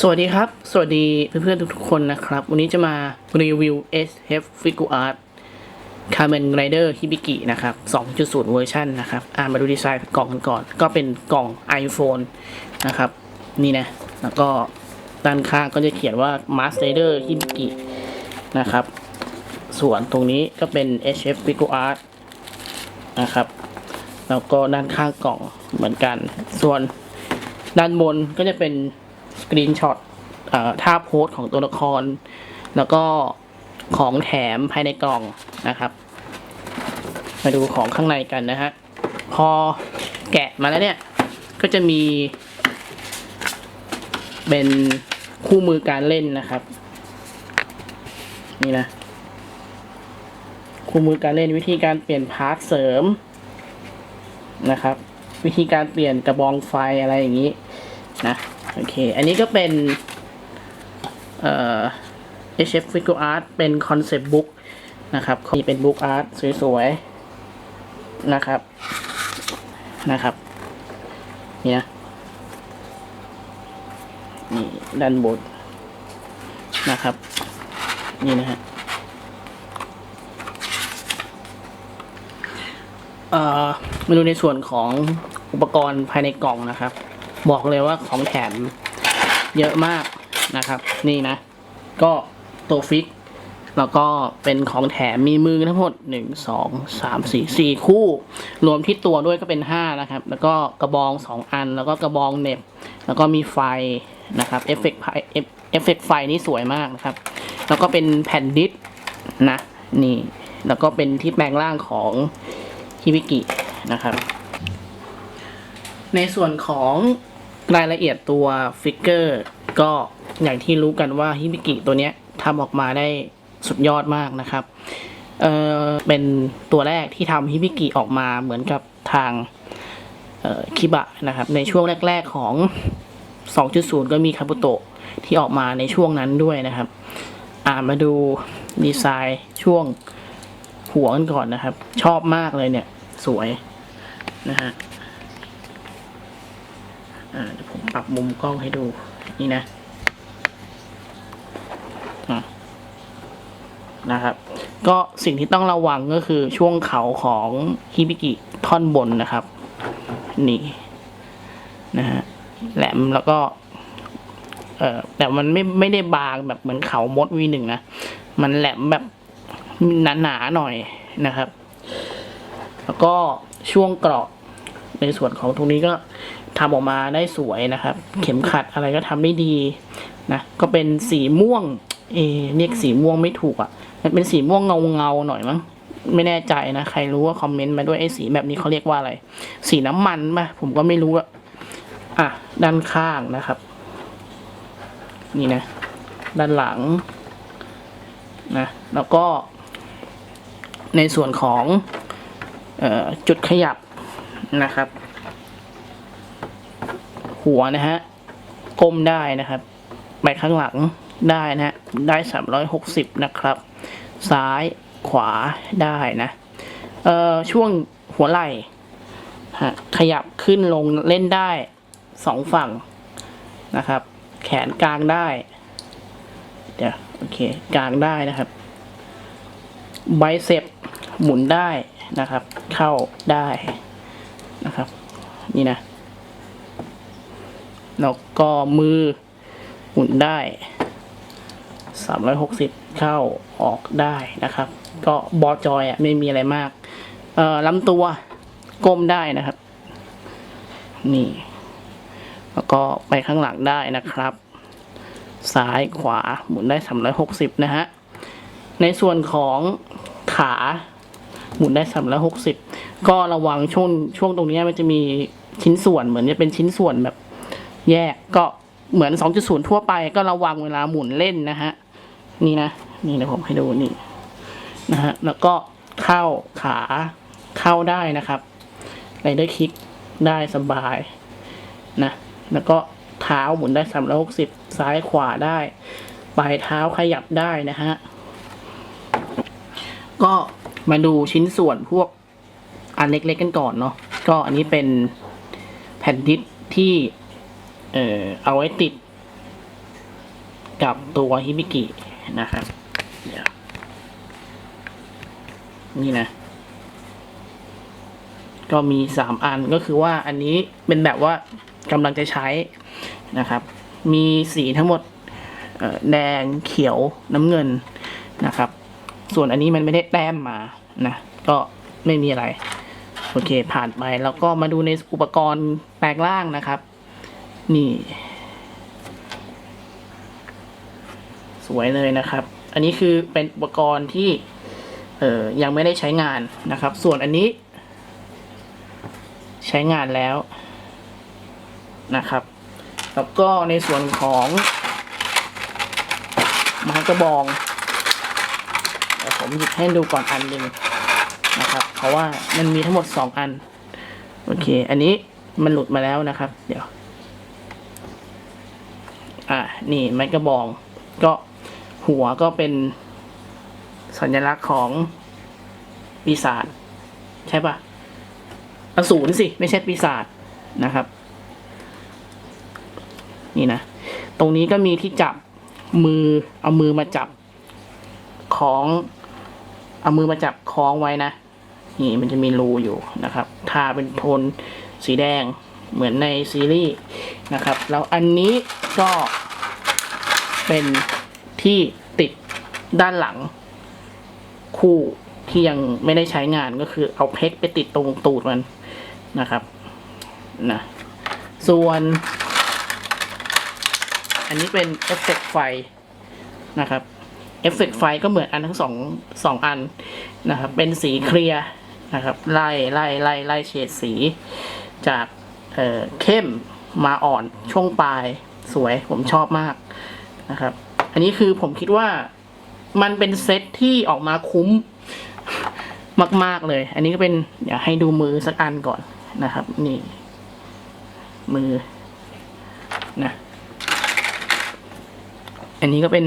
สวัสดีครับ สวัสดีเพื่อนๆทุกๆคนนะครับ วันนี้จะมารีวิว SF Figure Art Kamen Rider Hibiki นะครับ 2.0 เวอร์ชันนะครับ อ่านมาดูดีไซน์กล่องกันก่อน ก็เป็นกล่อง iPhone นะครับ นี่นะ แล้วก็ด้านข้างก็จะเขียนว่า Master Rider Hibiki นะครับ ส่วนตรงนี้ก็เป็น SF Figure Art นะครับ แล้วก็ด้านข้างกล่องเหมือนกัน ส่วนด้านบนก็จะเป็น สกรีนช็อตท่าโพสของตัวละคร แล้วก็ของแถมภายในกล่องนะครับ มาดูของข้างในกันนะฮะ พอแกะมาแล้วเนี่ย ก็จะมี เป็นคู่มือการเล่นนะครับ นี่นะคู่มือการเล่นวิธีการเปลี่ยนพาร์ทเสริมนะครับ วิธีการเปลี่ยนกระบองไฟอะไรอย่างนี้นะ โอเค อันนี้ก็เป็น เอ่อ HF Figure Art เป็นคอนเซปต์บุ๊กนะครับนี่เป็นบุ๊กอาร์ตสวยๆ นะครับ นะครับนี่นะนี่ด้านบนนะครับ นี่นะฮะเอ่อมาดูในส่วนของอุปกรณ์ภายในกล่องนะครับ บอกเลยว่าของแถมเยอะมากนะครับ นี่นะ ก็ตัวฟิก แล้วก็เป็นของแถมมีมือทั้งหมดหนึ่งสองสามสี่สี่คู่ รวมที่ตัวด้วยก็เป็นห้านะครับ แล้วก็กระบองสองอัน แล้วก็กระบองเน็บ แล้วก็มีไฟนะครับเอฟเฟกต์ไฟเอฟเอฟเฟกต์ไฟนี่สวยมากนะครับ แล้วก็เป็นแผ่นดิสนะนี่ แล้วก็เป็นที่แปลงร่างของฮิบิกินะครับ ในส่วนของ รายละเอียดตัวฟิกเกอร์ก็อย่างที่รู้กันว่าฮิบิกิตัวเนี้ยทำออกมาได้สุดยอดมากนะครับเออเป็นตัวแรกที่ทำฮิบิกิออกมาเหมือนกับทางคิบะนะครับ ในช่วงแรก ๆของ 2.0 ก็มีคาบุโตะที่ออกมาในช่วงนั้นด้วยนะครับ อ่ามาดูดีไซน์ช่วงหัวกันก่อนนะครับ ชอบมากเลยเนี่ย สวยนะฮะ อ่าเดี๋ยวผมปรับมุมกล้องให้ดูนี่นะนะครับ ก็สิ่งที่ต้องระวังก็คือช่วงเขาของฮิบิกิท่อนบนนะครับ นี่นะฮะแหลมแล้วก็ เออแต่มันไม่ไม่ได้บางแบบเหมือนเขามดวีหนึ่งนะ มันแหลมแบบหนาๆหน่อยนะครับ แล้วก็ช่วงเกราะในส่วนของตรงนี้ก็ ทำออกมาได้สวยนะครับ เข็มขัดอะไรก็ทำได้ดีนะก็เป็นสีม่วงเอเรียกสีม่วงไม่ถูกอะ่ะ มันเป็นสีม่วงเงาเงาหน่อยมั้งไม่แน่ใจนะ ใครรู้ว่าคอมเมนต์มาด้วยไอ้สีแบบนี้เขาเรียกว่าอะไร สีน้ำมันป่ะผมก็ไม่รู้อะอะ ด้านข้างนะครับ นี่นะ ด้านหลังนะ แล้วก็ ในส่วนของออจุดขยับนะครับ หัวนะฮะก้มได้นะครับ ไปข้างหลังได้นะฮะได้สามร้อยหกสิบนะครับ ซ้ายขวาได้นะ เอ่อ ช่วงหัวไหล่ฮะขยับขึ้นลงเล่นได้สองฝั่งนะครับ แขนกลางได้ เดี๋ยว โอเค กลางได้นะครับ ไบเซปหมุนได้นะครับ เข้าได้นะครับ นี่นะ แล้วก็มือหมุนได้ 360 เข้าออกได้นะครับ ก็บอจอยอะไม่มีอะไรมาก เอ่อลำตัวก้มได้นะครับ นี่ แล้วก็ไปข้างหลังได้นะครับ ซ้ายขวาหมุนได้ 360 นะฮะ ในส่วนของขาหมุนได้สามร้อยหกสิบก็ระวังช่วงช่วงตรงนี้มันจะมีชิ้นส่วนเหมือนจะเป็นชิ้นส่วนแบบ แยกก็เหมือนสองจุดศูนย์ทั่วไปก็ระวังเวลาหมุนเล่นนะฮะ นี่นะ นี่นะผมให้ดูนี่นะฮะ แล้วก็เข้าขาเข้าได้นะครับไรเดอร์คิกได้สบายนะ แล้วก็เท้าหมุนได้สามร้อยหกสิบซ้ายขวาได้ ปลายเท้าขยับได้นะฮะ ก็มาดูชิ้นส่วนพวกอันเล็กๆกันก่อนเนาะ ก็อันนี้เป็นแผ่นดิสที่ เอ่อเอาไว้ติด กับตัวฮิบิกินะครับเดี๋ยวนี่นะ ก็มีสามอันก็คือว่าอันนี้เป็นแบบว่ากำลังจะใช้นะครับ มีสีทั้งหมดแดงเขียวน้ำเงินนะครับ ส่วนอันนี้มันไม่ได้แต้มมานะก็ไม่มีอะไร โอเคผ่านไปแล้วก็มาดูในอุปกรณ์แปลงร่างนะครับ นี่ สวยเลยนะครับ อันนี้คือเป็นอุปกรณ์ที่ เอ่อยังไม่ได้ใช้งานนะครับ ส่วนอันนี้ ใช้งานแล้วนะครับ แล้วก็ในส่วนของไม้กระบองเดี๋ยวผมหยิบให้ดูก่อนอันหนึ่งนะครับ เพราะว่ามันมีทั้งหมดสองอัน โอเค อันนี้มันหลุดมาแล้วนะครับ เดี๋ยว อ่านี่ไม้กระบอง ก็หัวก็เป็นสัญลักษณ์ของปีศาจใช่ปะอสูรสิ ไม่ใช่ปีศาจนะครับ นี่นะ ตรงนี้ก็มีที่จับมือเอามือมาจับของเอามือมาจับคล้องไว้นะ นี่มันจะมีรูอยู่นะครับ ทาเป็นโทนสีแดง เหมือนในซีรีส์นะครับ แล้วอันนี้ก็เป็นที่ติดด้านหลัง คู่ที่ยังไม่ได้ใช้งานก็คือเอาเพชรไปติดตรงตูดมันนะครับนะส่วน อันนี้เป็นเอฟเฟกต์ไฟนะครับเอฟเฟกต์ไฟก็เหมือนอันทั้งสองสองอันนะครับ เป็นสีเคลียร์นะครับ ไล่ไล่ไล่ไล่เฉดสีจาก เเข้มมาอ่อนช่วงปลายสวยผมชอบมากนะครับ อันนี้คือผมคิดว่ามันเป็นเซตที่ออกมาคุ้มมาก ๆ เลย อันนี้ก็เป็นเดี๋ยวให้ดูมือสักอันก่อนนะครับ นี่ มือนะอันนี้ก็เป็น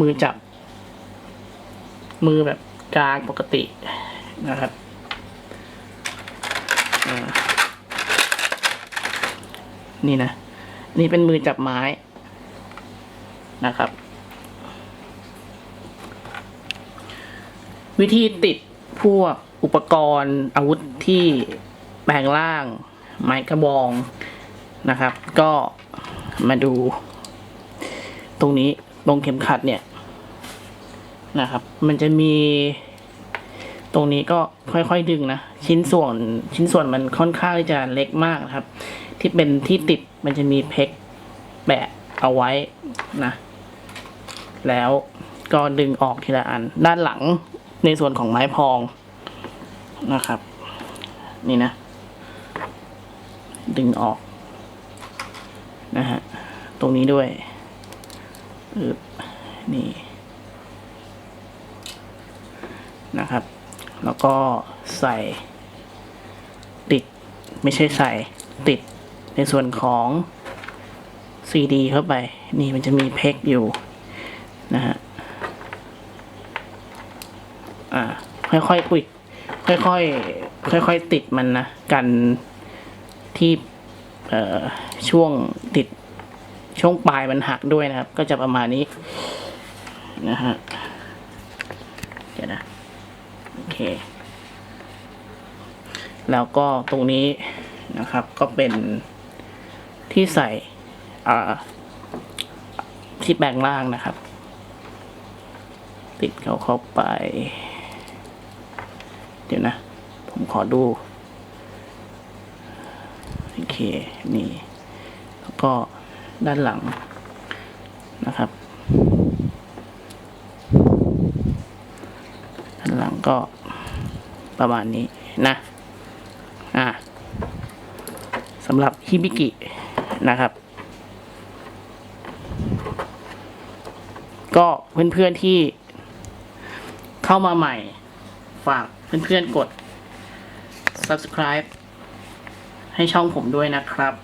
มือจับ มือแบบกลางปกตินะครับอ่า นี่นะ นี่เป็นมือจับไม้นะครับ วิธีติดพวกอุปกรณ์อาวุธที่แปลงร่าง ไม้กระบองนะครับ ก็มาดู ตรงนี้ตรงเข็มขัดเนี่ยนะครับ มันจะมี ตรงนี้ก็ค่อยๆดึงนะ ชิ้นส่วนชิ้นส่วนมันค่อนข้างที่จะเล็กมากนะครับ ที่เป็นที่ติดมันจะมีเพกแปะเอาไว้นะ แล้วก็ดึงออกทีละอัน ด้านหลังในส่วนของไม้พองนะครับ นี่นะ ดึงออกนะฮะตรงนี้ด้วยอึบนี่นะครับ แล้วก็ใส่ติดไม่ใช่ใส่ติด ในส่วนของซีดีเข้าไป นี่มันจะมีเพกอยู่นะฮะอ่าค่อยๆอุ้ยค่อยๆค่อยๆติดมันนะ กันที่เอ่อช่วงติดช่วงปลายมันหักด้วยนะครับ ก็จะประมาณนี้นะฮะเดี๋ยวนะโอเค แล้วก็ตรงนี้นะครับก็เป็น ที่ใส่ที่แปลงล่างนะครับ ติดเขาเข้าไป เดี๋ยวนะ ผมขอดู โอเค นี่ แล้วก็ด้านหลังนะครับ ด้านหลังก็ประมาณนี้นะ อ่าสำหรับฮิบิกิ นะครับ ก็เพื่อนๆที่เข้ามาใหม่ ฝากเพื่อนๆกด subscribe ให้ช่องผมด้วยนะครับ